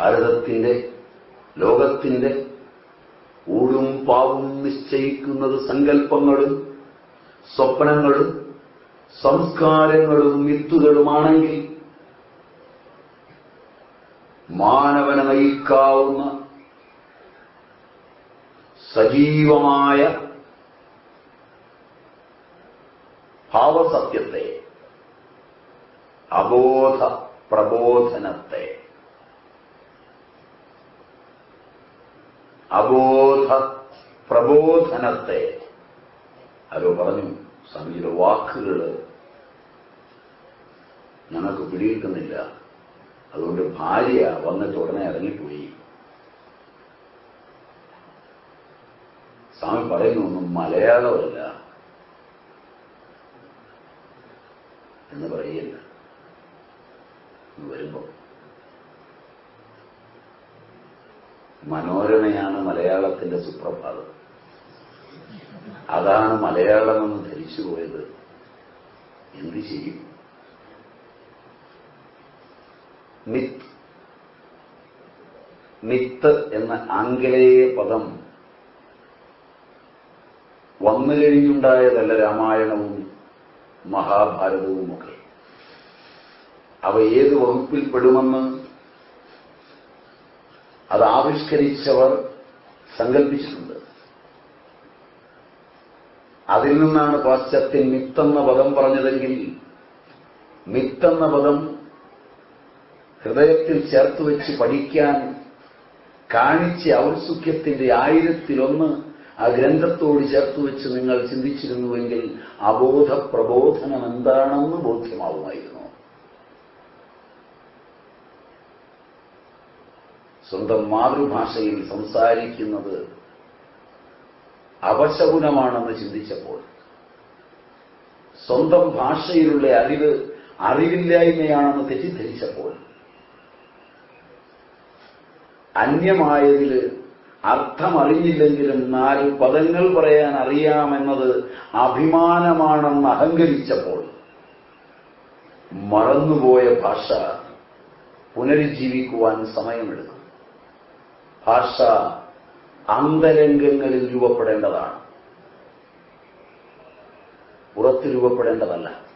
ഭാരതത്തിന്റെ ലോകത്തിന്റെ ഊടും പാവും നിശ്ചയിക്കുന്നത് സങ്കല്പങ്ങളും സ്വപ്നങ്ങളും സംസ്കാരങ്ങളും മിത്തുകളുമാണെങ്കിൽ മാനവനെ നയിക്കാവുന്ന സജീവമായ ഭാവസത്യത്തെ അബോധ പ്രബോധനത്തെ അബോധ പ്രബോധനത്തെ ആരോ പറഞ്ഞു സ്വാമിജിയുടെ വാക്കുകൾ ഞങ്ങൾക്ക് പിടികിട്ടുന്നില്ല. അതുകൊണ്ട് ഭാര്യ വന്നിട്ട് ഉടനെ ഇറങ്ങിപ്പോയി. സ്വാമി പറയുന്നൊന്നും മലയാളമല്ല. എന്ന് പറയില്ല ഇന്ന് മനോരമയാണ് മലയാളത്തിന്റെ സുപ്രഭാതം. അതാണ് മലയാളമെന്ന് ധരിച്ചു പോയത്. എന്ത് ചെയ്യും? മിത്ത്. മിത്ത് എന്ന ആംഗലേയ പദം വന്നു കഴിഞ്ഞുണ്ടായതല്ല രാമായണവും മഹാഭാരതവുമൊക്കെ. അവ ഏത് വകുപ്പിൽ പെടുമെന്ന് അത് ആവിഷ്കരിച്ചവർ സങ്കല്പിച്ചിട്ടുണ്ട്. അതിൽ നിന്നാണ് പാശ്ചാത്യൻ മിത്തെന്ന പദം പറഞ്ഞതെങ്കിൽ മിത്തെന്ന പദം ഹൃദയത്തിൽ ചേർത്ത് വെച്ച് പഠിക്കാൻ കാണിച്ച ഔത്സുഖ്യത്തിന്റെ ആയിരത്തിലൊന്ന് ആ ഗ്രന്ഥത്തോട് ചേർത്ത് വെച്ച് നിങ്ങൾ ചിന്തിച്ചിരുന്നുവെങ്കിൽ അബോധ പ്രബോധനം എന്താണെന്ന് ബോധ്യമാവുമായിരുന്നു. സ്വന്തം മാതൃഭാഷയിൽ സംസാരിക്കുന്നത് അപശകുനമാണെന്ന് ചിന്തിച്ചപ്പോൾ സ്വന്തം ഭാഷയിലുള്ള അറിവ് അറിവില്ലായ്മയാണെന്ന് തെറ്റിദ്ധരിച്ചപ്പോൾ അന്യമായതിൽ അർത്ഥമറിഞ്ഞില്ലെങ്കിലും നാല് പദങ്ങൾ പറയാൻ അറിയാമെന്നത് അഭിമാനമാണെന്ന് അഹങ്കരിച്ചപ്പോൾ മറന്നുപോയ ഭാഷ പുനരുജ്ജീവിക്കുവാൻ സമയമെടുക്കും. ഭാഷ അന്തരംഗങ്ങളിൽ രൂപപ്പെടേണ്ടതാണ്. പുറത്ത് രൂപപ്പെടേണ്ടതല്ല.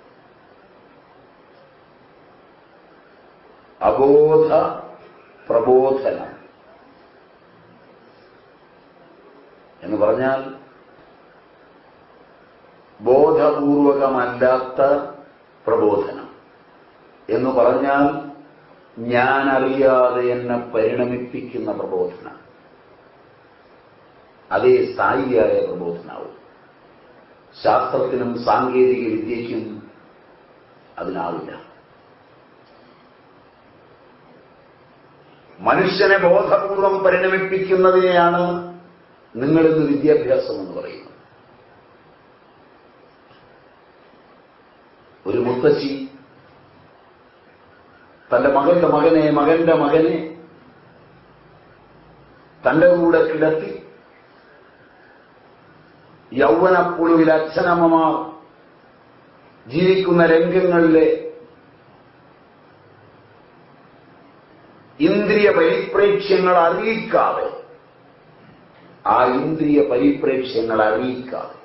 അബോധ പ്രബോധനം എന്ന് പറഞ്ഞാൽ ബോധപൂർവകമല്ലാത്ത പ്രബോധനം എന്ന് പറഞ്ഞാൽ ഞാൻ അറിയാതെ എന്നെ പരിണമിപ്പിക്കുന്ന പ്രബോധന അതേ സ്ഥായിയായ പ്രബോധനാവും. ശാസ്ത്രത്തിനും സാങ്കേതിക വിദ്യയ്ക്കും അതിനാവില്ല. മനുഷ്യനെ ബോധപൂർവം പരിണമിപ്പിക്കുന്നതിനെയാണ് നിങ്ങളിന്ന് വിദ്യാഭ്യാസം എന്ന് പറയുന്നത്. ഒരു മുത്തശ്ശി തന്റെ മകന്റെ മകനെ മകന്റെ മകനെ തന്റെ കൂടെ കിടത്തി യൗവനപ്പുളുവിൽ അച്ഛനമ്മമാർ ജീവിക്കുന്ന രംഗങ്ങളിലെ ഇന്ദ്രിയ പരിപ്രേക്ഷ്യങ്ങൾ അറിയിക്കാതെ ആ ഇന്ദ്രിയ പരിപ്രേക്ഷ്യങ്ങൾ അറിയിക്കാതെ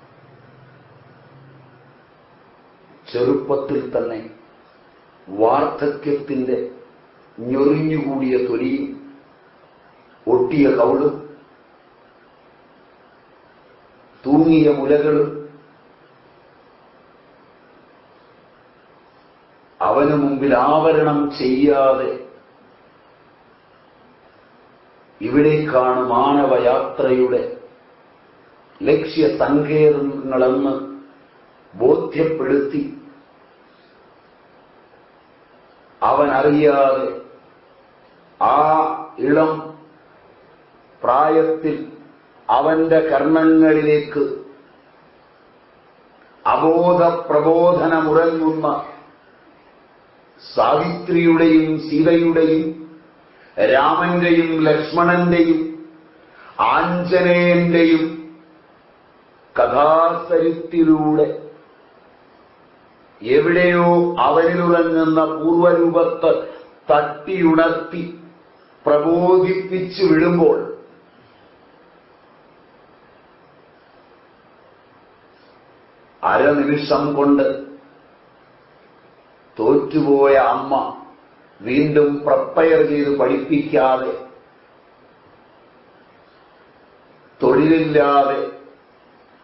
ചെറുപ്പത്തിൽ തന്നെ വാർദ്ധക്യത്തിന്റെ ഞൊറിഞ്ഞുകൂടിയ തൊലിയും ഒട്ടിയ കൗളും തൂങ്ങിയ മുലകളും അവന് മുമ്പിൽ ആവരണം ചെയ്യാതെ ഇവിടേക്കാണ് മാനവയാത്രയുടെ ലക്ഷ്യ സങ്കേതങ്ങളെന്ന് ബോധ്യപ്പെടുത്തി അവൻ അറിയാതെ ആ ഇളം പ്രായത്തിൽ അവന്റെ കർണങ്ങളിലേക്ക് അബോധ പ്രബോധനമുറങ്ങുന്ന സാവിത്രിയുടെയും സീതയുടെയും രാമന്റെയും ലക്ഷ്മണന്റെയും ആഞ്ജനേയന്റെയും കഥാസരിത്തിലൂടെ എവിടെയോ അവരിലുറങ്ങുന്ന പൂർവരൂപത്ത് തട്ടിയുണർത്തി പ്രബോധിപ്പിച്ചു വിടുമ്പോൾ അരനിമിഷം കൊണ്ട് തോറ്റുപോയ അമ്മ വീണ്ടും പ്രപ്പയർ ചെയ്ത് പഠിപ്പിക്കാതെ തൊഴിലില്ലാതെ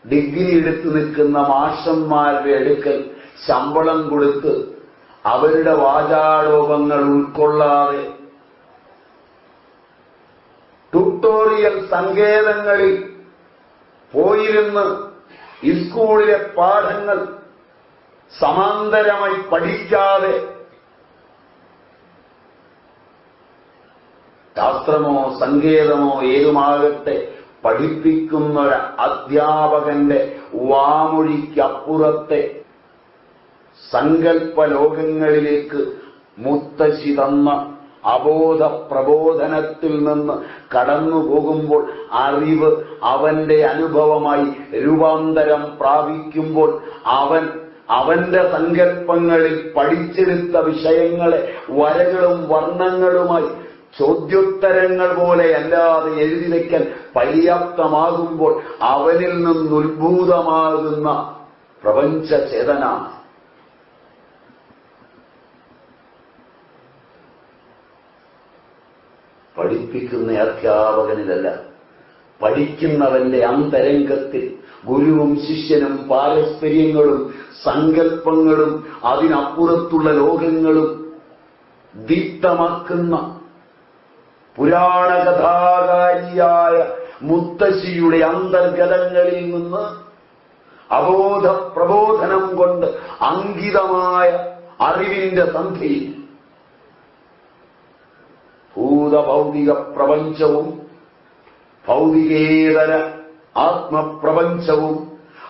ഡിഗ്രി എടുത്തു നിൽക്കുന്ന മാഷന്മാരുടെ അടുക്കൽ ശമ്പളം കൊടുത്ത് അവരുടെ വാചാരോപങ്ങൾ ഉൾക്കൊള്ളാതെ ട്യൂട്ടോറിയൽ സങ്കേതങ്ങളിൽ പോയിരുന്ന് സ്കൂളിലെ പാഠങ്ങൾ സമാന്തരമായി പഠിക്കാതെ ശാസ്ത്രമോ സങ്കേതമോ ഏതുമാകട്ടെ പഠിപ്പിക്കുന്ന ഒരു അധ്യാപകന്റെ വാമൊഴിക്കപ്പുറത്തെ സങ്കല്പ ലോകങ്ങളിലേക്ക് മുത്തശ്ശി തന്ന അബോധ പ്രബോധനത്തിൽ നിന്ന് കടന്നു പോകുമ്പോൾ അറിവ് അവന്റെ അനുഭവമായി രൂപാന്തരം പ്രാപിക്കുമ്പോൾ അവൻ അവന്റെ സങ്കല്പങ്ങളിൽ പഠിച്ചെടുത്ത വിഷയങ്ങളെ വരകളും വർണങ്ങളുമായി ചോദ്യോത്തരങ്ങൾ പോലെ അല്ലാതെ എഴുതി വയ്ക്കാൻ പര്യാപ്തമാകുമ്പോൾ അവനിൽ നിന്നുദ്ഭൂതമാകുന്ന പ്രപഞ്ച ചേതന പഠിപ്പിക്കുന്ന അധ്യാപകനിലല്ല പഠിക്കുന്നവന്റെ അന്തരംഗത്തിൽ ഗുരുവും ശിഷ്യനും പാരസ്പര്യങ്ങളും സങ്കല്പങ്ങളും അതിനപ്പുറത്തുള്ള ലോകങ്ങളും ദീപ്തമാക്കുന്ന പുരാണകഥാകാരിയായ മുത്തശ്ശിയുടെ അന്തർഗതങ്ങളിൽ നിന്ന് അബോധ പ്രബോധനം കൊണ്ട് അങ്കിതമായ അറിവിന്റെ സന്ധിയിൽ ഭൂതഭൗതിക പ്രപഞ്ചവും ഭൗതികേതര ആത്മപ്രപഞ്ചവും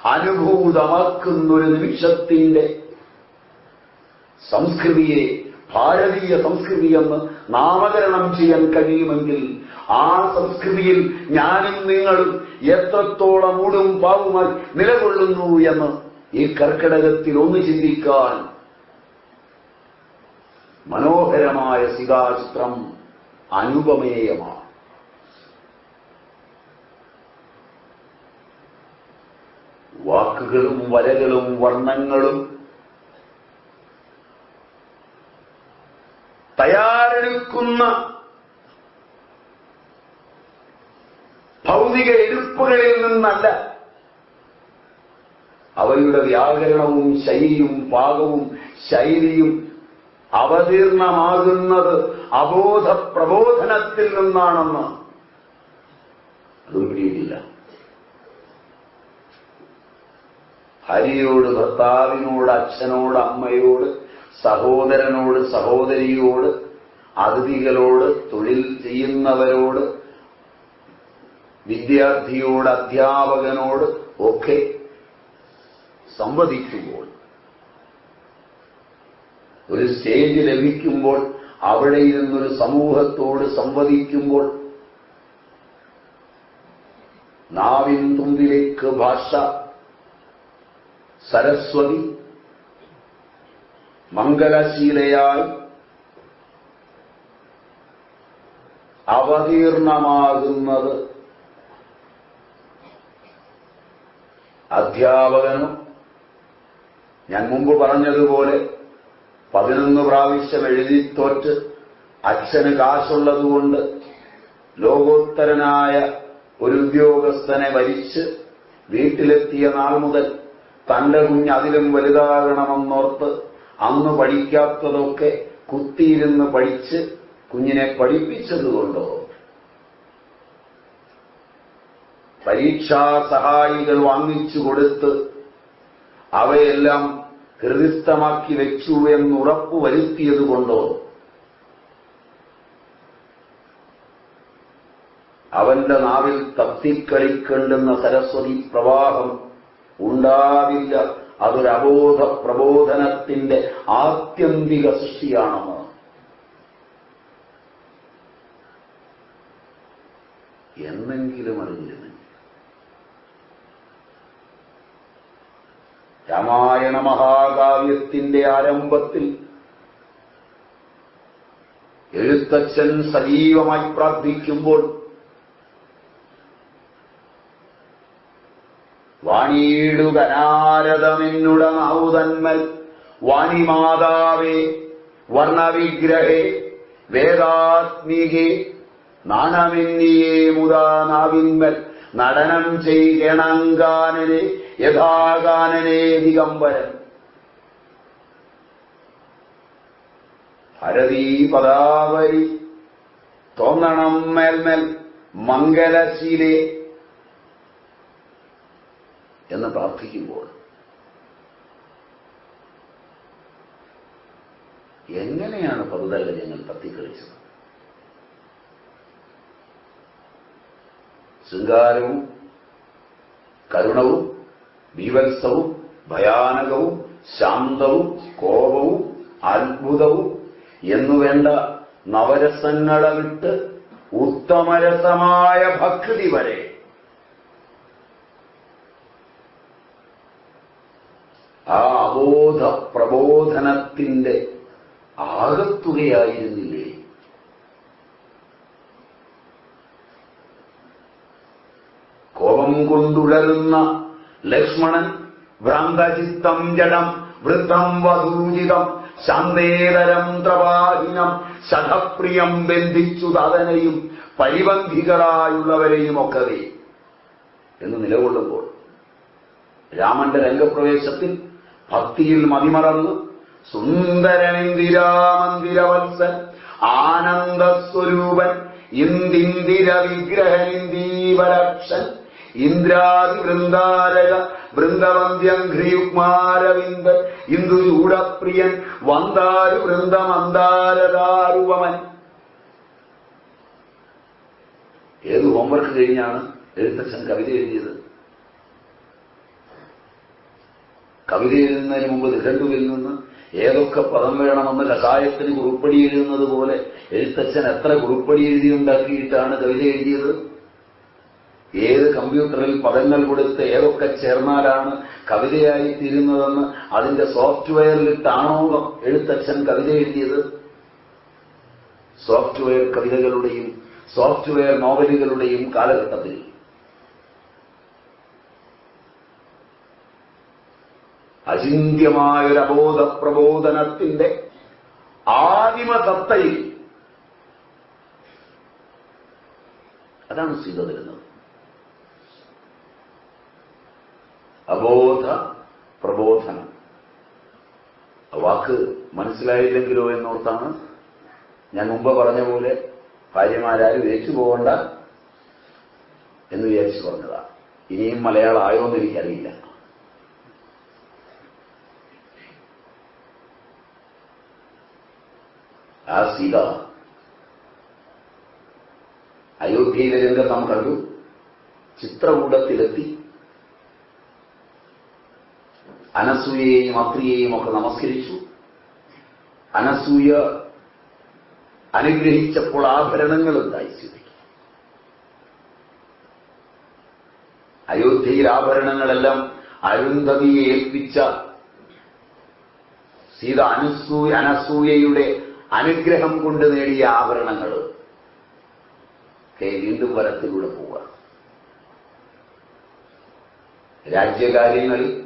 അനുഭൂതമാക്കുന്നൊരു നിമിഷത്തിന്റെ സംസ്കൃതിയെ ഭാരതീയ സംസ്കൃതി എന്ന് നാമകരണം ചെയ്യാൻ കഴിയുമെങ്കിൽ ആ സംസ്കൃതിയിൽ ഞാനും നിങ്ങളും എത്രത്തോളം ഊടും പാവുമായി നിലകൊള്ളുന്നു എന്ന് ഈ കർക്കിടകത്തിൽ ഒന്ന് ചിന്തിക്കാൻ മനോഹരമായ സിതാചിത്രം അനുപമേയമാണ്. വാക്കുകളും വരകളും വർണങ്ങളും തയ്യാറെടുക്കുന്ന ഭൗതിക എടുപ്പുകളിൽ നിന്നല്ല അവയുടെ വ്യാകരണവും ശൈലിയും പാകവും ശൈലിയും അവതീർണമാകുന്നത് അബോധ പ്രബോധനത്തിൽ നിന്നാണെന്ന്. അതും പിടിയിട്ടില്ല. ഭാര്യയോട് ഭർത്താവിനോട് അച്ഛനോട് അമ്മയോട് സഹോദരനോട് സഹോദരിയോട് അതിഥികളോട് തൊഴിൽ ചെയ്യുന്നവരോട് വിദ്യാർത്ഥിയോട് അധ്യാപകനോട് ഒക്കെ സംവദിക്കുമ്പോൾ ഒരു സ്റ്റേജ് ലഭിക്കുമ്പോൾ അവിടെ ഇരുന്നൊരു സമൂഹത്തോട് സംവദിക്കുമ്പോൾ നാവിൻ തുമ്പിലേക്ക് ഭാഷ സരസ്വതി മംഗലശീലയായി അവതീർണമാകുന്നത് അധ്യാപകനും ഞാൻ മുമ്പ് പറഞ്ഞതുപോലെ പതിനൊന്ന് പ്രാവശ്യം എഴുതി തോറ്റ് അച്ഛന് കാശുള്ളതുകൊണ്ട് ലോകോത്തരനായ ഒരു ഉദ്യോഗസ്ഥനെ വരിച്ച് വീട്ടിലെത്തിയ നാൾ മുതൽ തന്റെ കുഞ്ഞ് അതിലും വലുതാകണമെന്നോർത്ത് അന്ന് പഠിക്കാത്തതൊക്കെ കുത്തിയിരുന്ന് പഠിച്ച് കുഞ്ഞിനെ പഠിപ്പിച്ചതുകൊണ്ടോ? പരീക്ഷാ സഹായികൾ വാങ്ങിച്ചു കൊടുത്ത് അവയെല്ലാം ഹൃദിസ്ഥമാക്കി വെച്ചു എന്നുറപ്പു വരുത്തിയതുകൊണ്ടോ അവന്റെ നാവിൽ തത്തിക്കളിക്കേണ്ടുന്ന സരസ്വതി പ്രവാഹം ഉണ്ടാവില്ല. അതൊരു അബോധ പ്രബോധനത്തിന്റെ ആത്യന്തിക സൃഷ്ടിയാണെന്ന്. എന്നെങ്കിലും അറിഞ്ഞിരുന്നു. രാമായണ മഹാകാവ്യത്തിന്റെ ആരംഭത്തിൽ എഴുത്തച്ഛൻ സജീവമായി പ്രാർത്ഥിക്കുമ്പോൾ വാണിയിടുകനാരദമെന്നുട നാവുതന്മൽ വാണിമാതാവേ വർണവിഗ്രഹേ വേദാത്മികേ നാണമെന്നിയേ മുതാ നാവിന്മൽ നടനം ചെയ്യണങ്കാനനെ യഥാഗാനനെ ദിഗംബരൻ ഭരതീ പദാവരി തോന്നണം മേൽമേൽ മംഗലശീലേ എന്ന് പ്രാർത്ഥിക്കുമ്പോൾ എങ്ങനെയാണ് പതുതല്ല ഞങ്ങൾ തത്തിക്കളിച്ചത് ശൃംഗാരവും കരുണവും ബീവത്സവും ഭയാനകവും ശാന്തവും കോപവും അത്ഭുതവും എന്നുവേണ്ട നവരസങ്ങളെ വിട്ട് ഉത്തമരസമായ ഭക്തി വരെ. ആ അബോധ പ്രബോധനത്തിന്റെ ആകത്തുകയായിരുന്നില്ലേ? കോപം കൊണ്ടുടരുന്ന ലക്ഷ്മണൻ ഭ്രാന്തചിത്തം ജഡം വൃദ്ധം വധൂജിതം ശാന്തേതരം ത്രവാഹിനം ശതപ്രിയം ബന്ധിച്ചു തതനെയും പരിബന്ധികളായുള്ളവരെയും ഒക്കവേ എന്ന് നിലകൊള്ളുമ്പോൾ രാമന്റെ രംഗപ്രവേശത്തിൽ ഭക്തിയിൽ മതിമറന്ന് സുന്ദരനിന്ദിരാമന്ദിരവത്സൻ ആനന്ദസ്വരൂപൻ ഇന്ദിന്ദിര വിഗ്രഹനിന്ദീവരക്ഷൻ ഇന്ദ്രാദി വൃന്ദാരക വൃന്ദവന്ധ്യഘ്രിയുഗ്മാരവിന്ദ ഇന്ദുചൂടപ്രിയൻ വന്ദാരു വൃന്ദമന്ദാരദാരുവമൻ ഏത് ഹോംവർക്ക് കഴിഞ്ഞാണ് എഴുത്തച്ഛൻ കവിത എഴുതിയത്? കവിത എഴുതുന്നതിന് മുമ്പ് നിഘണ്ടുവിൽ നിന്ന് ഏതൊക്കെ പദം വേണമെന്ന് കഷായത്തിന് കുറിപ്പടി എഴുതുന്നത് പോലെ എഴുത്തച്ഛൻ എത്ര കുറിപ്പടി എഴുതിയുണ്ടാക്കിയിട്ടാണ് കവിത എഴുതിയത്? ഏത് കമ്പ്യൂട്ടറിൽ പദങ്ങൾ കൊടുത്ത് ഏതൊക്കെ ചേർന്നാലാണ് കവിതയായി തീരുന്നതെന്ന് അതിന്റെ സോഫ്റ്റ്വെയറിലിട്ടാണോ എഴുത്തച്ഛൻ കവിത എഴുതിയത്? സോഫ്റ്റ്വെയർ കവിതകളുടെയും സോഫ്റ്റ്വെയർ നോവലുകളുടെയും കാലഘട്ടത്തിൽ. അചിന്യമായൊരു അബോധ പ്രബോധനത്തിന്റെ ആദിമസത്തയിൽ അതാണ് സീത തരുന്നത്. അബോധ പ്രബോധനം. വാക്ക് മനസ്സിലായില്ലെങ്കിലോ എന്നോർത്താണ് ഞാൻ മുമ്പ് പറഞ്ഞ പോലെ ഭാര്യമാരാരും ഏച്ചു പോകണ്ട എന്ന് വിചാരിച്ചു പറഞ്ഞതാ. ഇനിയും മലയാളം ആയോന്ന് എനിക്കറിയില്ല. ആ സീത അയോധ്യയിലെ രംഗം നാം കണ്ടു. ചിത്രകൂടത്തിലെത്തി അനസൂയയെയും അത്രിയെയും ഒക്കെ നമസ്കരിച്ചു. അനസൂയ അനുഗ്രഹിച്ചപ്പോൾ ആഭരണങ്ങൾ ഉണ്ടായി സ്ഥിതിക്ക് അയോധ്യയിൽ ആഭരണങ്ങളെല്ലാം അരുന്ധതിയെ ഏൽപ്പിച്ച സീത അനുസൂയ അനസൂയയുടെ അനുഗ്രഹം കൊണ്ട് നേടിയ ആഭരണങ്ങൾ വീണ്ടും വരത്തിലൂടെ പോവുക രാജ്യകാര്യങ്ങളിൽ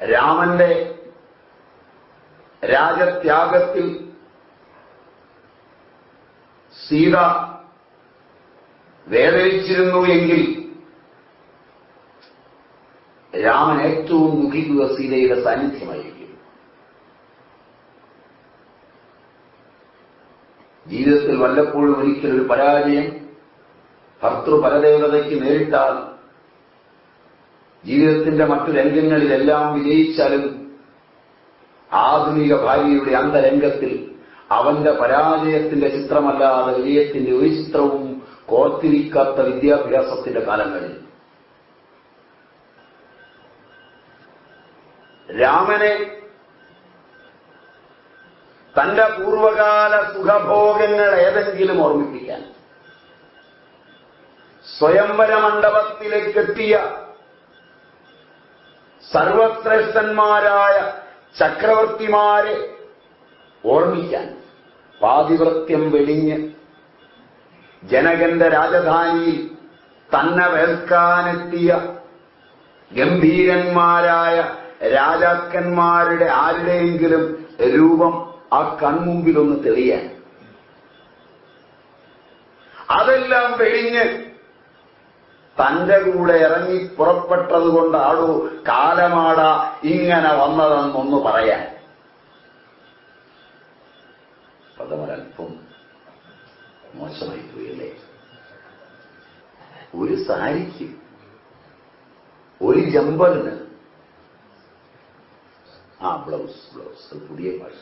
രാമന്റെ രാജത്യാഗത്തിൽ സീത വേദനിച്ചിരുന്നു എങ്കിൽ രാമൻ ഏറ്റവും ദുഃഖിക്കുക സീതയുടെ സാന്നിധ്യമായിരിക്കും. ജീവിതത്തിൽ വല്ലപ്പോഴും ഒരിക്കൽ ഒരു പരാജയം ഭർത്തൃപരദേവതയ്ക്ക് നേരിട്ടാൽ ജീവിതത്തിന്റെ മറ്റു രംഗങ്ങളിലെല്ലാം വിജയിച്ചാലും ആധുനിക അന്തരംഗത്തിൽ അവന്റെ പരാജയത്തിന്റെ ചിത്രമല്ലാതെ വിജയത്തിന്റെ ഒരു ചിത്രവും കോർത്തിരിക്കാത്ത വിദ്യാഭ്യാസത്തിന്റെ കാലങ്ങളിൽ. രാമനെ തന്റെ പൂർവകാല സുഖഭോഗങ്ങൾ ഏതെങ്കിലും ഓർമ്മിപ്പിക്കാൻ. സ്വയംവര മണ്ഡപത്തിലേക്ക് എത്തിയ സർവശ്രേഷ്ഠന്മാരായ ചക്രവർത്തിമാരെ ഓർമ്മിക്കാൻ പാതിവൃത്യം വെടിഞ്ഞ് ജനകന്റെ രാജധാനിയിൽ തന്നെ വേൽക്കാനെത്തിയ ഗംഭീരന്മാരായ രാജാക്കന്മാരുടെ ആരുടെയെങ്കിലും രൂപം ആ കൺമുമ്പിലൊന്ന് തെളിയാൻ. അതെല്ലാം വെടിഞ്ഞ് തന്റെ കൂടെ ഇറങ്ങി പുറപ്പെട്ടത് കൊണ്ടാണു കാലമാട ഇങ്ങനെ വന്നതെന്നൊന്ന് പറയാൻ. പ്രഥമരൽപ്പം മോശമായി പോയല്ലേ ഒരു സാരിക്ക് ഒരു ജമ്പറിന് ആ ബ്ലൗസ് ബ്ലൗസ് പുതിയ ഭാഷ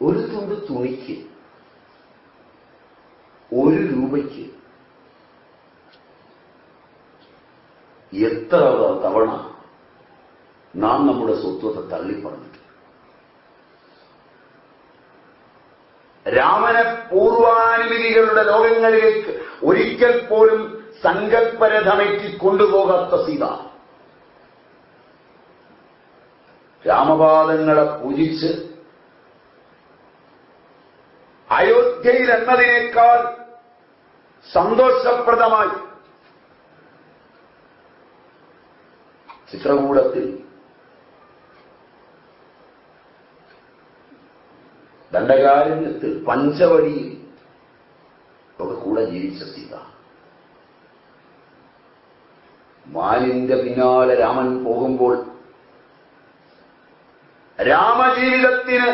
ഒരു തുണ്ട് തുണിക്ക് ഒരു രൂപയ്ക്ക് എത്ര തവണ നാം നമ്മുടെ സ്വത്വത്തെ തള്ളിപ്പറഞ്ഞിട്ടുണ്ട്? രാമന പൂർവാനുമതികളുടെ ലോകങ്ങളിലേക്ക് ഒരിക്കൽ പോലും സങ്കല്പരഥമയ്ക്ക് കൊണ്ടുപോകാത്ത സീത. രാമപാദങ്ങളെ പൂജിച്ച് അയോധ്യയിൽ എന്നതിനേക്കാൾ സന്തോഷപ്രദമായി ചിത്രകൂടത്തിൽ ദണ്ഡകാരണ്യത്തിൽ പഞ്ചവടി ഒക്കെ കൂടെ ജീവിച്ച സീത. മാലിന്റെ പിന്നാലെ രാമൻ പോകുമ്പോൾ രാമജീവിതത്തിന്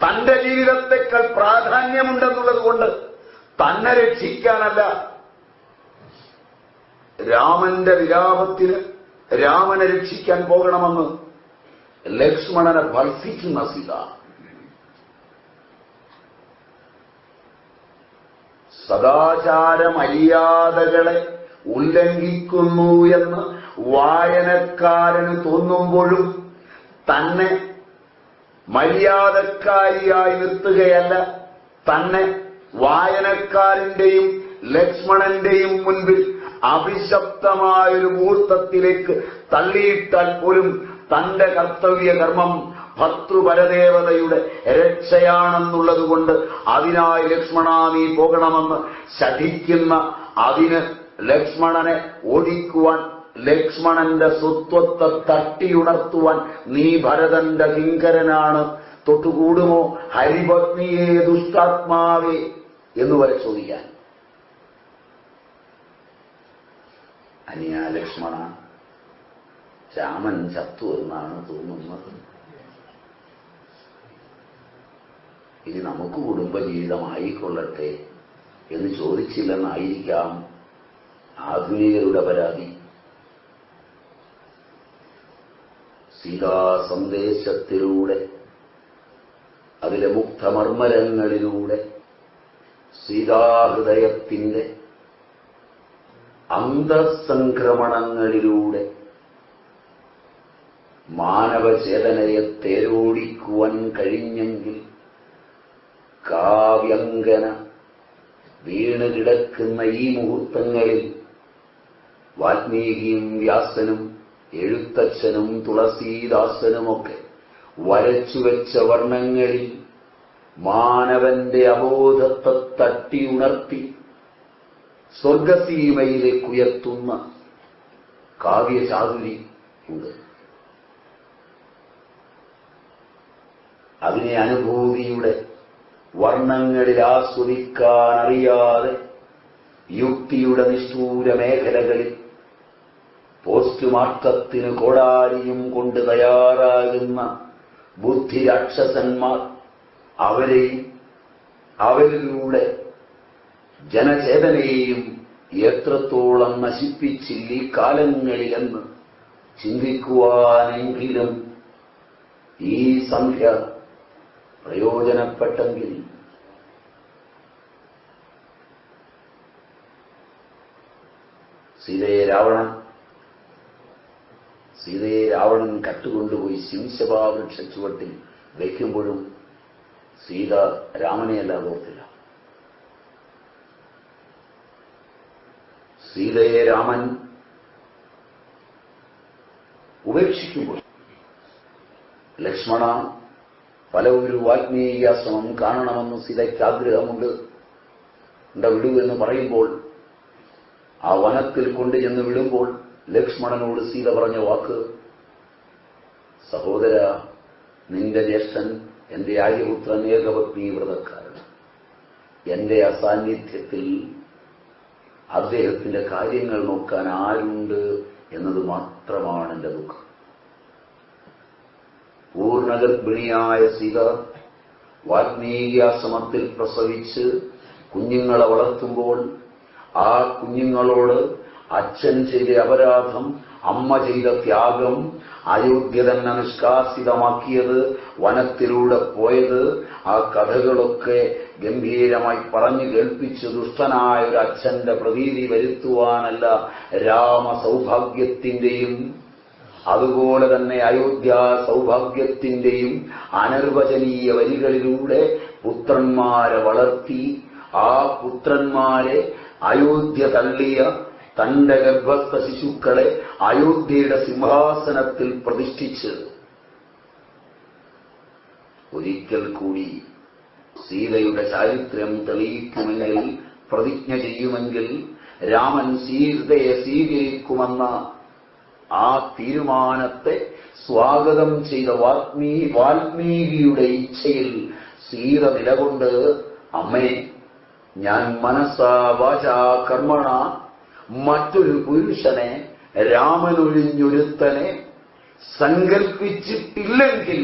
തന്റെ ജീവിതത്തെക്കാൾ പ്രാധാന്യമുണ്ടെന്നുള്ളത് കൊണ്ട് തന്നെ രക്ഷിക്കാനല്ല രാമന്റെ വിലാപത്തിന് രാമനെ രക്ഷിക്കാൻ പോകണമെന്ന് ലക്ഷ്മണനെ ഭർഷിക്കുന്ന സീത. സദാചാര മര്യാദകളെ ഉല്ലംഘിക്കുന്നു എന്ന് വായനക്കാരന് തോന്നുമ്പോഴും തന്നെ മര്യാദക്കാരിയായി നിർത്തുകയല്ല തന്നെ വായനക്കാരന്റെയും ലക്ഷ്മണന്റെയും മുൻപിൽ അഭിശപ്തമായൊരു മുഹൂർത്തത്തിലേക്ക് തള്ളിയിട്ടാൽ പോലും തന്റെ കർത്തവ്യ കർമ്മം ഭർത്തൃപരദേവതയുടെ രക്ഷയാണെന്നുള്ളതുകൊണ്ട് അതിനായി ലക്ഷ്മണ നീ പോകണമെന്ന് ശഠിക്കുന്ന അതിന് ലക്ഷ്മണനെ ഓടിക്കുവാൻ ലക്ഷ്മണന്റെ സ്വത്വത്തെ തട്ടിയുണർത്തുവാൻ നീ ഭരതന്റെ കിങ്കരനാണ്. തൊട്ടുകൂടുമോ? ഹരിപത്നിയെ ദുഷ്ടാത്മാവേ എന്ന് വരെ ചോദിക്കാൻ. അനിയ ലക്ഷ്മണ രാമൻ ചത്തു എന്നാണ് തോന്നുന്നത്. ഇനി നമുക്ക് കുടുംബജീവിതമായിക്കൊള്ളട്ടെ എന്ന് ചോദിച്ചില്ലെന്നായിരിക്കാം ആധുനികരുടെ പരാതി. സീതാസന്ദേശത്തിലൂടെ അതിലെ മുക്തമർമ്മരങ്ങളിലൂടെ സീതാഹൃദയത്തിന്റെ അന്തസംക്രമണങ്ങളിലൂടെ മാനവചേതനയെ തേരോടിക്കുവാൻ കഴിഞ്ഞെങ്കിൽ കാവ്യങ്കന വീണ് കിടക്കുന്ന ഈ മുഹൂർത്തങ്ങളിൽ വാൽമീകിയും വ്യാസനും എഴുത്തച്ഛനും തുളസീദാസനുമൊക്കെ വരച്ചുവെച്ച വർണങ്ങളിൽ മാനവന്റെ അബോധത്തെ തട്ടി ഉണർത്തി സ്വർഗസീമയിലേക്ക് ഉയർത്തുന്ന കാവ്യചാതുരി ഉണ്ട്. അതിനെ അനുഭൂതിയുടെ വർണങ്ങളിൽ ആസ്വദിക്കാൻ അറിയാതെ യുക്തിയുടെ നിഷ്ഠൂര മേഖലകളിൽ പോസ്റ്റ്മാർട്ടത്തിന് കോടാലിയും കൊണ്ട് തയ്യാറാകുന്ന ബുദ്ധിരാക്ഷസന്മാർ അവരെയും അവരിലൂടെ ജനചേതനയെയും എത്രത്തോളം നശിപ്പിച്ചില്ല ഈ കാലങ്ങളിലെന്ന് ചിന്തിക്കുവാനെങ്കിലും ഈ സംഖ്യ പ്രയോജനപ്പെട്ടെങ്കിൽ സീതയെ രാവണൻ സീതയെ രാവണൻ കട്ടുകൊണ്ടുപോയി ശിംശഭാവൃക്ഷ ചുവട്ടിൽ വയ്ക്കുമ്പോഴും സീത രാമനെയല്ല ഓർത്തില്ല. സീതയെ രാമൻ ഉപേക്ഷിക്കുമ്പോൾ ലക്ഷ്മണ പല ഒരു വാത്മീയാശ്രമം കാണണമെന്ന് സീതയ്ക്ക് ആഗ്രഹമുണ്ട് ഉണ്ട വിടൂ എന്ന് പറയുമ്പോൾ ആ വനത്തിൽ കൊണ്ടു ചെന്ന് വിടുമ്പോൾ ലക്ഷ്മണനോട് സീത പറഞ്ഞ വാക്ക് സഹോദര നിന്റെ ജ്യേഷ്ഠൻ എന്റെ ആര്യപുത്രൻ ഏകപത്നി വ്രതക്കാരൻ എന്റെ അസാന്നിധ്യത്തിൽ അദ്ദേഹത്തിന്റെ കാര്യങ്ങൾ നോക്കാൻ ആരുണ്ട് എന്നത് മാത്രമാണ് എന്റെ ദുഃഖം. പൂർണഗർഭിണിയായ സീത വാൽമീകിയാശ്രമത്തിൽ പ്രസവിച്ച് കുഞ്ഞുങ്ങളെ വളർത്തുമ്പോൾ ആ കുഞ്ഞുങ്ങളോട് അച്ഛൻ ചെയ്ത അപരാധം അമ്മ ചെയ്ത ത്യാഗം അയോഗ്യ തന്നെ നിഷ്കാസിതമാക്കിയത് വനത്തിലൂടെ പോയത്. ആ കഥകളൊക്കെ ഗംഭീരമായി പറഞ്ഞു കേൾപ്പിച്ച് ദുഷ്ടനായ ഒരു അച്ഛന്റെ പ്രതീതി വരുത്തുവാനല്ല രാമ സൗഭാഗ്യത്തിന്റെയും അതുപോലെ തന്നെ അയോധ്യ സൗഭാഗ്യത്തിന്റെയും അനിർവചനീയ വരികളിലൂടെ പുത്രന്മാരെ വളർത്തി ആ പുത്രന്മാരെ അയോധ്യ തള്ളിയ തന്റെ ഗർഭസ്ഥ ശിശുക്കളെ അയോധ്യയുടെ സിംഹാസനത്തിൽ പ്രതിഷ്ഠിച്ച് ഒരിക്കൽ കൂടി സീതയുടെ ചാരിത്രം തെളിയിക്കുമെങ്കിൽ പ്രതിജ്ഞ ചെയ്യുമെങ്കിൽ രാമൻ സീതയെ സ്വീകരിക്കുമെന്ന ആ തീരുമാനത്തെ സ്വാഗതം ചെയ്ത വാത്മീ വാൽമീകിയുടെ ഇച്ഛയിൽ സീത നിലകൊണ്ട് അമ്മേ ഞാൻ മനസ്സാ വാച കർമ്മണ മറ്റൊരു പുരുഷനെ രാമനൊഴിഞ്ഞൊരുത്തനെ സങ്കൽപ്പിച്ചിട്ടില്ലെങ്കിൽ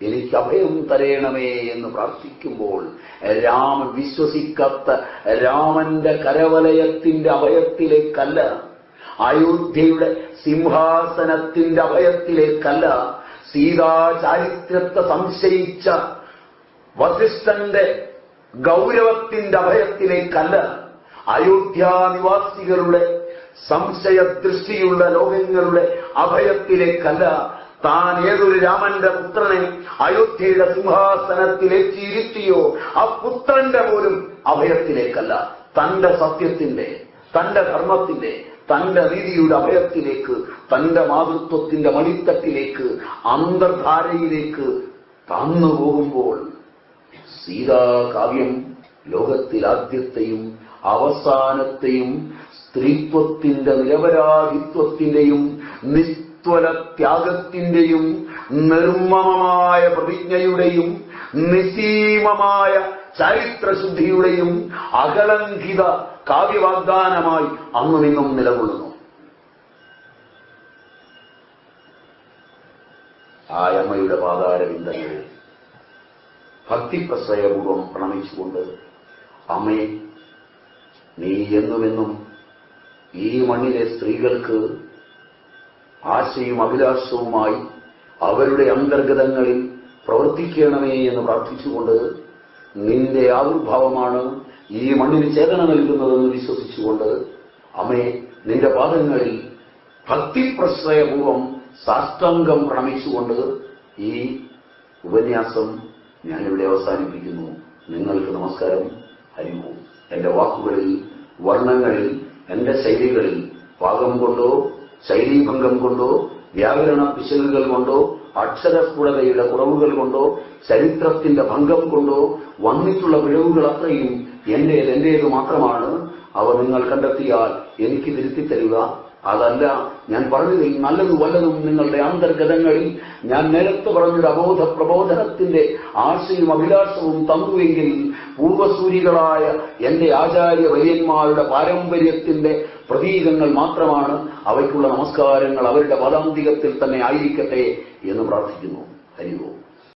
എനിക്ക് അഭയം തരയണമേ എന്ന് പ്രാർത്ഥിക്കുമ്പോൾ രാമ വിശ്വസിക്കാത്ത രാമന്റെ കരവലയത്തിന്റെ അഭയത്തിലേക്കല്ല അയോധ്യയുടെ സിംഹാസനത്തിന്റെ അഭയത്തിലേക്കല്ല സീതാചാരിത്രത്തെ സംശയിച്ച വസിഷ്ഠന്റെ ഗൗരവത്തിന്റെ അഭയത്തിലേക്കല്ല. അയോധ്യ നിവാസികളുടെ സംശയദൃഷ്ടിയുള്ള ലോകങ്ങളുടെ അഭയത്തിലേക്കല്ല താൻ ഏതൊരു രാമന്റെ പുത്രനെ അയോധ്യയുടെ സിംഹാസനത്തിലെത്തിയിരുത്തിയോ ആ പുത്രന്റെ പോലും അഭയത്തിലേക്കല്ല. തന്റെ സത്യത്തിന്റെ തന്റെ ധർമ്മത്തിന്റെ തന്റെ നീതിയുടെ അഭയത്തിലേക്ക് തന്റെ മാതൃത്വത്തിന്റെ മടിത്തട്ടിലേക്ക് അന്തർധാരയിലേക്ക് താന്നു പോകുമ്പോൾ സീതാകാവ്യം ലോകത്തിൽ ആദ്യത്തെയും അവസാനത്തെയും സ്ത്രീത്വത്തിന്റെ നിരപരാധിത്വത്തിന്റെയും നിസ്ത്വല ത്യാഗത്തിന്റെയും നിർമ്മമമായ പ്രതിജ്ഞയുടെയും നിസീമമായ ചരിത്രശുദ്ധിയുടെയും അകലംഘിത കാവ്യവാഗ്ദാനമായി അന്നും ഇന്നും നിലകൊള്ളുന്നു. ആയമ്മയുടെ പാതാരവിന്ദങ്ങൾ ഭക്തിപ്രസയപൂർവം പ്രണമിച്ചുകൊണ്ട് അമ്മേ നീ എന്നുമെന്നും ഈ മണ്ണിലെ സ്ത്രീകൾക്ക് ആശയും അഭിലാഷവുമായി അവരുടെ അന്തർഗതങ്ങളിൽ പ്രവർത്തിക്കണമേ എന്ന് പ്രാർത്ഥിച്ചുകൊണ്ട് നിന്റെ ആവിർഭാവമാണ് ഈ മണ്ണിന് ചേതന നൽകുന്നതെന്ന് വിശ്വസിച്ചുകൊണ്ട് അമ്മേ നിന്റെ പാദങ്ങളിൽ ഭക്തിപ്രശ്രയപൂർവം സാഷ്ടാംഗം പ്രണമിച്ചുകൊണ്ട് ഈ ഉപന്യാസം ഞാനിവിടെ അവസാനിപ്പിക്കുന്നു. നിങ്ങൾക്ക് നമസ്കാരം. ഹരിമോ എന്റെ വാക്കുകളിൽ വർണങ്ങളിൽ എന്റെ ശൈലികളിൽ പാകം കൊണ്ടോ ശൈലീഭംഗം കൊണ്ടോ വ്യാകരണ പിശകുകൾ കൊണ്ടോ അക്ഷരസ്ഫുടതയുടെ കുറവുകൾ കൊണ്ടോ ചരിത്രത്തിന്റെ ഭംഗം കൊണ്ടോ വന്നിട്ടുള്ള പിഴവുകൾ അത്രയും എന്റേത് എന്റേത് മാത്രമാണ്. അവ നിങ്ങൾ കണ്ടെത്തിയാൽ എനിക്ക് തിരുത്തി തരിക. അതല്ല ഞാൻ പറഞ്ഞതിൽ നല്ലതും വല്ലതും നിങ്ങളുടെ അന്തർഗതങ്ങളിൽ ഞാൻ നേരത്തെ പറഞ്ഞൊരു അബോധ പ്രബോധനത്തിന്റെ ആശയും അഭിലാഷവും തന്നുവെങ്കിൽ പൂർവസൂരികളായ എന്റെ ആചാര്യ വര്യന്മാരുടെ പാരമ്പര്യത്തിന്റെ പ്രതീകങ്ങൾ മാത്രമാണ് അവയ്ക്കുള്ള നമസ്കാരങ്ങൾ അവരുടെ പദാന്തികത്തിൽ തന്നെ ആയിരിക്കട്ടെ എന്ന് പ്രാർത്ഥിക്കുന്നു. ഹരിവോ.